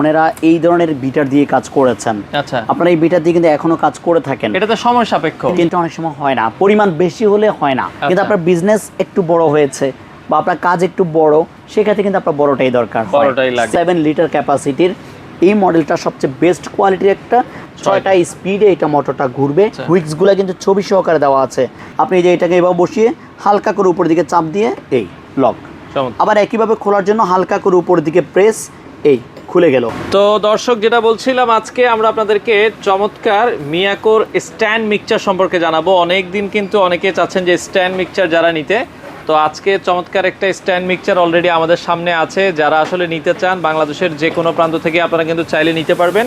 বোনেরা এই ধরনের বিটার দিয়ে কাজ করেছেন। আচ্ছা। আপনারা এই বিটার দিয়ে কিন্তু এখনও কাজ করে থাকেন। এটা তো সময় সাপেক্ষ। কিন্তু অনেক সময় হয় না। পরিমাণ বেশি হলে হয় না। কিন্তু আচ্ছা। আপনার বিজনেস একটু বড় হয়েছে বা আপনার কাজ একটু বড় সেক্ষেত্রে কিন্তু আপনার বড়টাই দরকার বড়টাই লাগে। সেভেন লিটার ক্যাপাসিটির এই মডেলটা সবচেয়ে বেস্ট কোয়ালিটির একটা ছয়টা স্পিডে এটা মোটরটা ঘুরবে। আচ্ছা। হুইক্সগুলা কিন্তু ছবি সহকারে দেওয়া আছে। আপনি এই যে এটাকে এবার বসিয়ে হালকা করে উপর দিকে চাপ দিয়ে এই লক আবার একইভাবে খোলার জন্য হালকা করে উপর দিকে প্রেস এই খুলে গেল। তো দর্শক যেটা বলছিলাম আজকে আমরা আপনাদেরকে চমৎকার মিয়াকোর স্ট্যান্ড মিক্সচার সম্পর্কে জানাব। অনেক দিন কিন্তু অনেকে চাচ্ছেন যে স্ট্যান্ড মিক্সচার যারা নিতে। তো আজকে চমৎকার একটা স্ট্যান্ড মিক্সচার অলরেডি আমাদের সামনে আছে। যারা আসলে নিতে চান বাংলাদেশের যে কোনো প্রান্ত থেকে আপনারা কিন্তু চাইলে নিতে পারবেন।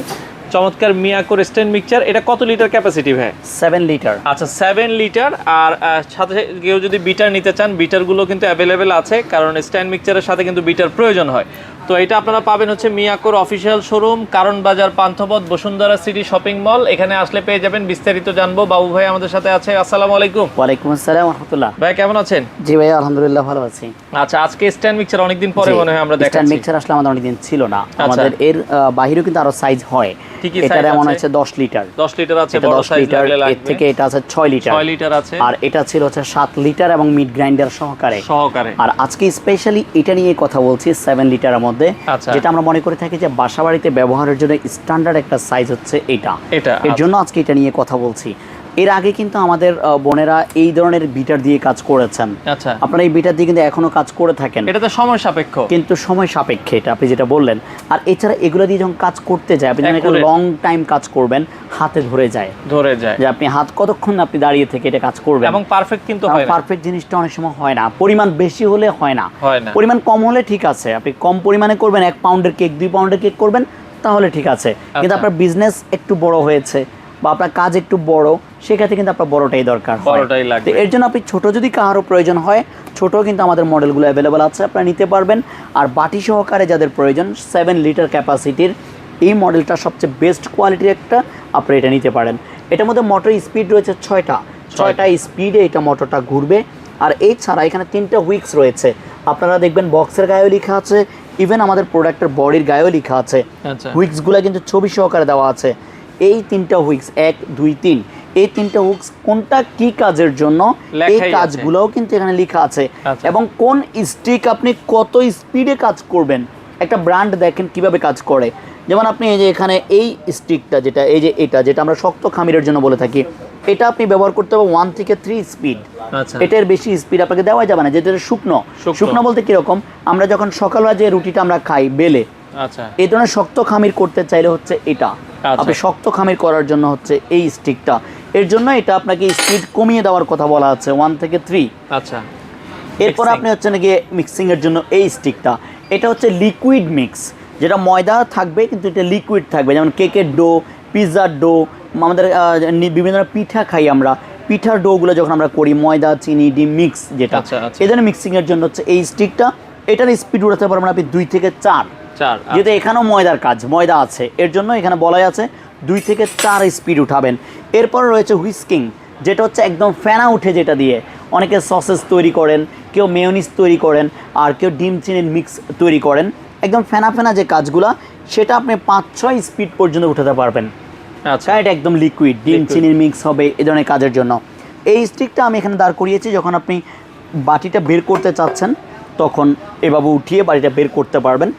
চমৎকার মিয়াকোর স্ট্যান্ড মিক্সচার। এটা কত লিটার ক্যাপাসিটি ভাই? সেভেন লিটার আচ্ছা সেভেন লিটার আর সাথে কেউ যদি বিটার নিতে চান বিটারগুলো কিন্তু অ্যাভেলেবেল আছে। কারণ স্ট্যান্ড মিক্সচারের সাথে কিন্তু বিটার প্রয়োজন হয়। তো এটা আপনারা পাবেন হচ্ছে মিয়াকোর official showroom Karwan Bazar Panthapath Bashundhara city shopping mall. এখানে আসলে পেয়ে যাবেন বিস্তারিত জানব। বাবু ভাই আমাদের সাথে আছে আসসালামু আলাইকুম। ওয়ালাইকুম আসসালাম রহমতুল্লাহ। ভাই কেমন আছেন? জি ভাই আলহামদুলিল্লাহ ভালো আছি। আচ্ছা আজকে স্ট্যান্ড মিক্সচার অনেকদিন পরে মনে হয় আমরা স্ট্যান্ড মিক্সার আসলে আমাদের অনেকদিন ছিল না। আমাদের এর আহ, বাহিরেও কিন্তু আরও সাইজ হয়। এটার size এমন হচ্ছে দশ লিটার। 10 লিটার আছে এটা বড় দশ সাইজ লিটার লাগলে এর থেকে এটা আছে ছয় লিটার। 6 লিটার আছে। আর এটা ছিল হচ্ছে সাত লিটার এবং মিড গ্রাইন্ডার সহকারে। সহকারে। আর আজকে স্পেশালি এটা নিয়ে কথা বলছি সেভেন লিটারের মধ্যে আচ্ছা। যেটা আমরা মনে করে থাকি যে বাসা বাড়িতে ব্যবহারের জন্য স্ট্যান্ডার্ড একটা সাইজ হচ্ছে এটা। এটা এর জন্য আজকে এটা নিয়ে কথা বলছি। এর আগে কিন্তু আমাদের বোনেরা এই ধরনের বিটার দিয়ে কাজ করেছেন। আচ্ছা। আপনারা এই বিটার দিয়ে কিন্তু এখনও কাজ করে থাকেন। এটা তো সময় সাপেক্ষ। কিন্তু সময় সাপেক্ষে এটা আপনি যেটা বললেন। আর এছাড়া এগুলো দিয়ে যখন কাজ করতে যায় আপনি যখন একটা লং টাইম কাজ করবেন হাতে ধরে যায়। ধরে যায়। যে আপনি হাত কতক্ষণ আপনি দাঁড়িয়ে থেকে এটা কাজ করবেন। এবং পারফেক্ট কিন্তু হয় না। পারফেক্ট জিনিসটা অনেক সময় হয় না। পরিমাণ বেশি হলে হয় না। হয় না। পরিমাণ কম হলে ঠিক আছে। আপনি কম পরিমাণে করবেন এক পাউন্ডের কেক দুই পাউন্ডের কেক করবেন তাহলে ঠিক আছে। কিন্তু আচ্ছা। আপনার বিজনেস একটু বড় হয়েছে। বা আপনার কাজ একটু বড় সেক্ষেত্রে কিন্তু আপনার বড়টাই দরকার বড়টাই লাগবে। এর জন্য আপনি ছোট যদি কারও প্রয়োজন হয় ছোট কিন্তু আমাদের মডেলগুলো অ্যাভেলেবল আছে আপনারা নিতে পারবেন। আর বাটি সহকারে যাদের প্রয়োজন সেভেন লিটার ক্যাপাসিটির এই মডেলটা সবচেয়ে বেস্ট কোয়ালিটির একটা আপনি এটা নিতে পারেন। এটার মধ্যে মোটর স্পিড রয়েছে ছয়টা। ছয়টা। স্পিডে এটা মোটরটা ঘুরবে। আর এই ছাড়া এখানে তিনটা হুইক্স রয়েছে। আপনারা দেখবেন বক্সের গায়েও লেখা আছে ইভেন আমাদের প্রোডাক্টের বডির গায়েও লেখা আছে। আচ্ছা। হুইক্সগুলো কিন্তু ছবি সহকারে দেওয়া আছে। এই তিনটা হুইক্স এক দুই তিন। এই তিনটা হুইক্স কোনটা কি কাজের জন্য? এই। কাজগুলোও কিন্তু এখানে লেখা আছে। আচ্ছা। এবং কোন স্টিক আপনি কত স্পিডে কাজ করবেন? একটা ব্র্যান্ড দেখেন কীভাবে কাজ করে। যেমন আপনি এই যে এখানে এই স্টিকটা যেটা এই যে এটা যেটা আমরা শক্ত খামিরের জন্য বলে থাকি এটা আপনি ব্যবহার করতে হবে ওয়ান থেকে থ্রি স্পিড আচ্ছা। এটার বেশি স্পিড আপনাকে দেওয়া যাবে না যেটা শুকনো। শুকনো। শুকনো বলতে কীরকম? আমরা যখন সকালবেলা যে রুটিটা আমরা খাই বেলে আচ্ছা। এই ধরনের শক্ত খামির করতে চাইলে হচ্ছে এটা। আচ্ছা। আপনি শক্ত খামির করার জন্য হচ্ছে এই স্টিকটা এর জন্য এটা আপনাকে স্পিড কমিয়ে দেওয়ার কথা বলা আছে ওয়ান থেকে থ্রি আচ্ছা। এরপর আপনি হচ্ছে নাকি মিক্সিং এর জন্য এই স্টিকটা এটা হচ্ছে লিকুইড মিক্স যেটা ময়দা থাকবে কিন্তু এটা লিকুইড থাকবে। যেমন কেকের ডো পিৎজার ডো আমাদের বিভিন্ন ধরনের পিঠা খাই আমরা। পিঠার ডোগুলো যখন আমরা করি ময়দা চিনি ডিম মিক্স যেটা। আচ্ছা, আচ্ছা। এই ধরনের মিক্সিংয়ের জন্য হচ্ছে এই স্টিকটা এটার স্পিড উঠাতে পারবেন আপনি দুই থেকে চার। চার যেহেতু এখানেও ময়দার কাজ ময়দা আছে। এর জন্য এখানে বলাই আছে দুই থেকে চার স্পিড উঠাবেন। এরপর রয়েছে হুইস্কিং যেটা হচ্ছে একদম ফেনা উঠে যেটা দিয়ে অনেকে সসেস তৈরি করেন কেউ মেয়নিস তৈরি করেন আর কেউ ডিম চিনির মিক্স তৈরি করেন। একদম ফেনা ফেনা যে কাজগুলা সেটা আপনি পাঁচ ছয় স্পিড পর্যন্ত উঠাতে পারবেন। আচ্ছা। এটা একদম লিকুইড ডিম চিনির মিক্স হবে এই ধরনের কাজের জন্য। এই স্টিকটা আমি এখানে দাঁড় করিয়েছি যখন আপনি বাটিটা বের করতে চাচ্ছেন তখন এভাবে উঠিয়ে বাটিটা বের করতে পারবেন।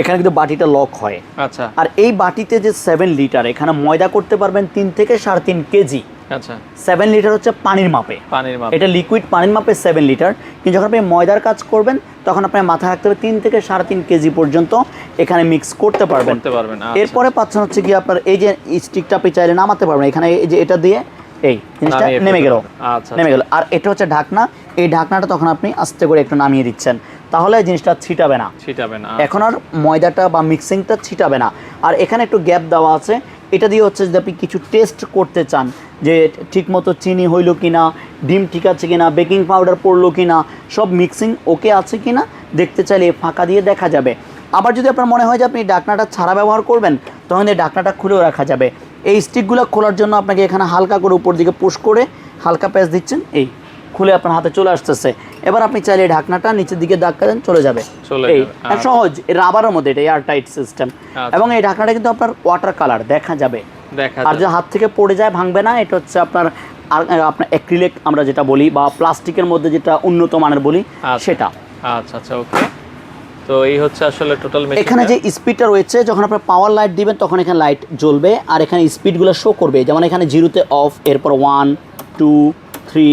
এখানে কিন্তু বাটিটা লক হয়। আচ্ছা। আর এই বাটিতে যে সেভেন লিটার এখানে ময়দা করতে পারবেন তিন থেকে সাড়ে তিন কেজি। আচ্ছা। সেভেন লিটার হচ্ছে পানির মাপে। পানির মাপ। এটা লিকুইড পানির মাপে সেভেন লিটার কিন্তু যখন আপনি ময়দার কাজ করবেন তখন আপনার মাথায় রাখতে হবে তিন থেকে সাড়ে তিন কেজি পর্যন্ত এখানে মিক্স করতে পারবেন। করতে পারবেন আচ্ছা। এরপরে পাচ্ছেন হচ্ছে কি আপনার এই যে স্টিকটা আপনি চাইলে নামাতে পারবেন। এখানে এই যে এটা দিয়ে এই জিনিসটা নেমে গেল। পারবেন। আচ্ছা, নেমে গেল। আর এটা হচ্ছে ঢাকনা। এই ঢাকনাটা তখন আপনি আস্তে করে একটু নামিয়ে দিচ্ছেন। তাহলে জিনিসটা ছিটাবে না। ছিটাবে না এখন আর ময়দাটা বা মিক্সিংটা ছিটাবে না। আর এখানে একটু গ্যাপ দেওয়া আছে। এটা দিয়ে হচ্ছে যদি আপনি কিছু টেস্ট করতে চান যে ঠিকমতো চিনি হইল কি না ডিম ঠিক আছে কি না বেকিং পাউডার পড়ল কি না সব মিক্সিং ওকে আছে কি না দেখতে চাইলে ফাঁকা দিয়ে দেখা যাবে। আবার যদি আপনার মনে হয় যে আপনি ডাকনাটা ছাড়া ব্যবহার করবেন তখন এই ডাকনাটা খুলেও রাখা যাবে। এই স্টিকগুলো খোলার জন্য আপনাকে এখানে হালকা করে উপর দিকে পুশ করে হালকা প্যাচ দিচ্ছেন এই খুলে আপনার হাতে চলে আসতেছে। এবার আপনি চাইলে ঢাকনাটা নিচের দিকে ধাক্কা দেন চলে যাবে। এই যাবে, সহজ রাবারের মধ্যে এটা এয়ার টাইট সিস্টেম আচ্ছা। এবং এই ঢাকনাটা কিন্তু আপনার ওয়াটার কালার দেখা যাবে। আর যে হাত থেকে পড়ে যায় ভাঙবে না এটা হচ্ছে আপনার আর আপনার অ্যাক্রিলিক আমরা যেটা বলি বা প্লাস্টিকের মধ্যে যেটা উন্নত মানের বলি আচ্ছা। সেটা। আচ্ছা আচ্ছা ওকে তো এই হচ্ছে আসলে টোটাল এখানে যে স্পিডটা রয়েছে যখন আপনার পাওয়ার লাইট দিবেন তখন এখানে লাইট জ্বলবে আর এখানে স্পিডগুলো শো করবে। যেমন এখানে জিরোতে অফ এরপর one two three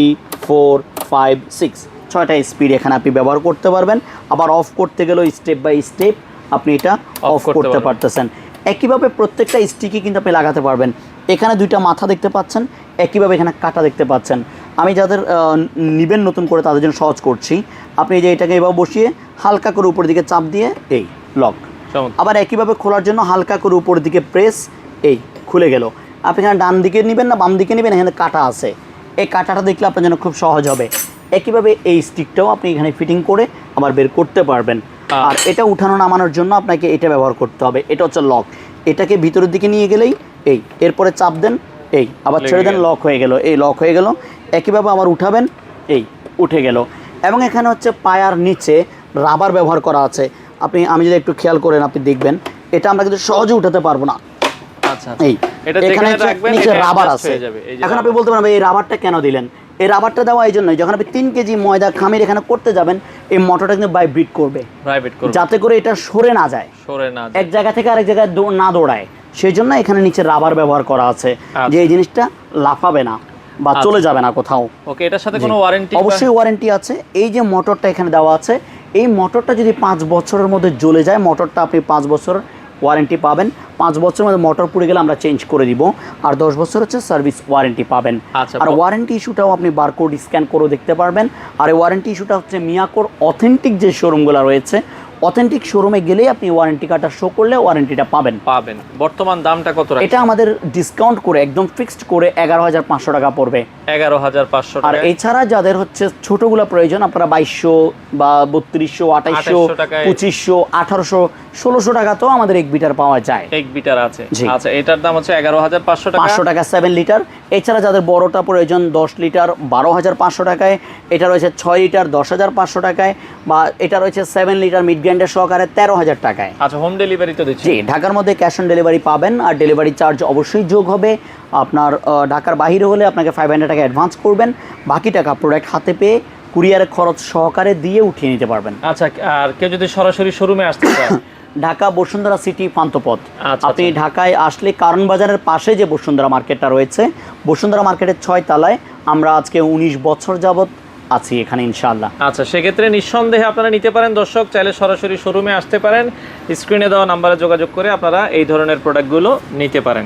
four five six ছয়টা স্পিড এখানে আপনি ব্যবহার করতে পারবেন। আবার অফ করতে গেলেও স্টেপ বাই স্টেপ আপনি এটা অফ করতে করতে পারতেছেন। একইভাবে প্রত্যেকটা স্টিকই কিন্তু আপনি লাগাতে পারবেন। এখানে দুইটা মাথা দেখতে পাচ্ছেন একইভাবে এখানে কাটা দেখতে পাচ্ছেন। আমি যাদের নিবেন নতুন করে তাদের জন্য সহজ করছি। আপনি যে এটাকে এভাবে বসিয়ে হালকা করে উপর দিকে চাপ দিয়ে এই লক। আবার একইভাবে খোলার জন্য হালকা করে উপরের দিকে প্রেস এই খুলে গেল। আপনি এখানে ডান দিকে নেবেন না বাম দিকে নেবেন এখানে কাটা আছে। এই কাটাটা দেখলে আপনার জন্য খুব সহজ হবে। একইভাবে এই স্টিকটাও আপনি এখানে ফিটিং করে আবার বের করতে পারবেন। আর এটা উঠানো নামানোর জন্য আপনাকে এটা ব্যবহার করতে হবে। এটা হচ্ছে লক। এটাকে ভিতরের দিকে নিয়ে গেলেই এই এরপরে চাপ দেন এই আবার ছেড়ে দেন লক হয়ে গেল। এই লক হয়ে গেল। একইভাবে আবার উঠাবেন এই উঠে গেল। এবং এখানে হচ্ছে পায়ার নিচে রাবার ব্যবহার করা আছে। আপনি আমি যদি একটু খেয়াল করেন আপনি দেখবেন এটা আমরা কিন্তু সহজে উঠাতে পারব না। আচ্ছা এই এখানে নিচে রাবার আছে। এখন আপনি। বলতে পারেন এই রাবারটা কেন দিলেন? এই রাবারটা দেওয়া এই জন্যই যখন আপনি তিন কেজি ময়দা খামির এখানে করতে যাবেন এই মোটরটা কিন্তু ভাইব্রিট করবে। যাতে করে এটা সরে না যায়। সরে না এক জায়গা থেকে আরেক জায়গায় না দৌড়ায়। সেই জন্য এখানে নিচে রাবার ব্যবহার করা আছে। আচ্ছা। যে এই জিনিসটা লাফাবে না। বা চলে যাবে না কোথাও। ওকে এটার সাথে কোনো ওয়ারেন্টি অবশ্যই ওয়ারেন্টি আছে। এই যে মোটরটা এখানে দেওয়া আছে এই মোটরটা যদি পাঁচ বছরের মধ্যে জ্বলে যায় মোটরটা আপনি পাঁচ বছর ওয়ারেন্টি পাবেন। পাঁচ বছরের মধ্যে মোটর পুড়ে গেলে আমরা চেঞ্জ করে দিব। আর দশ বছর হচ্ছে সার্ভিস ওয়ারেন্টি পাবেন। আচ্ছা, আর ওয়ারেন্টি ইস্যুটাও আপনি বারকোড স্ক্যান করে দেখতে পারবেন। আর এই ওয়ারেন্টি ইস্যুটা হচ্ছে মিয়াকোর অথেন্টিক যে শোরুমগুলো রয়েছে অথেন্টিক শোরুমে গেলেই আপনি ওয়ারেন্টি কার্ডটা শো করলে ওয়ারেন্টিটা পাবেন। পাবেন। বর্তমান দামটা কত এটা আমাদের ডিসকাউন্ট করে একদম ফিক্সড করে এগারো হাজার পাঁচশো টাকা পড়বে। এগারো হাজার পাঁচশো আর এছাড়া যাদের হচ্ছে ছোটগুলো প্রয়োজন আপনারা বাইশশো বা বত্রিশশো আঠাইশশো পঁচিশশো আঠারোশো ষোলোশো টাকা তো আমাদের এক বিটার পাওয়া যায়। এক বিটার আছে। আচ্ছা এটার দাম হচ্ছে এগারো হাজার পাঁচশো টাকা। পাঁচশো টাকা সেভেন লিটার এছাড়া যাদের বড়টা প্রয়োজন দশ লিটার বারো হাজার পাঁচশো টাকায় এটা রয়েছে ছয় লিটার দশ হাজার পাঁচশো টাকায় বা এটা রয়েছে সেভেন লিটার মিড গ্র্যান্ডের সহকারে তেরো হাজার টাকায়। আচ্ছা হোম ডেলিভারি তো দিচ্ছি। জি ঢাকার মধ্যে ক্যাশ অন ডেলিভারি পাবেন আর ডেলিভারি চার্জ অবশ্যই যোগ হবে। আপনার ঢাকার বাইরে হলে আপনাকে ফাইভ হান্ড্রেড টাকা অ্যাডভান্স করবেন। বাকি টাকা প্রোডাক্ট হাতে পেয়ে কুরিয়ারের খরচ সহকারে দিয়ে উঠিয়ে নিতে পারবেন। আচ্ছা আর কেউ যদি সরাসরি শোরুমে আসতে চায় ঢাকা বসুন্ধরা সিটি পান্তপথ আচ্ছা, আপনি আচ্ছা। ঢাকায় আসলে কারণ বাজারের পাশে যে বসুন্ধরা মার্কেটটা রয়েছে বসুন্ধরা মার্কেটের ছয় তালায় আমরা আজকে উনিশ বছর যাবত আছি এখানে ইনশাআল্লাহ। আচ্ছা সেক্ষেত্রে নিঃসন্দেহে আপনারা নিতে পারেন দর্শক চাইলে সরাসরি শোরুমে আসতে পারেন। স্ক্রিনে দেওয়া নাম্বারে যোগাযোগ করে আপনারা এই ধরনের প্রোডাক্টগুলো নিতে পারেন।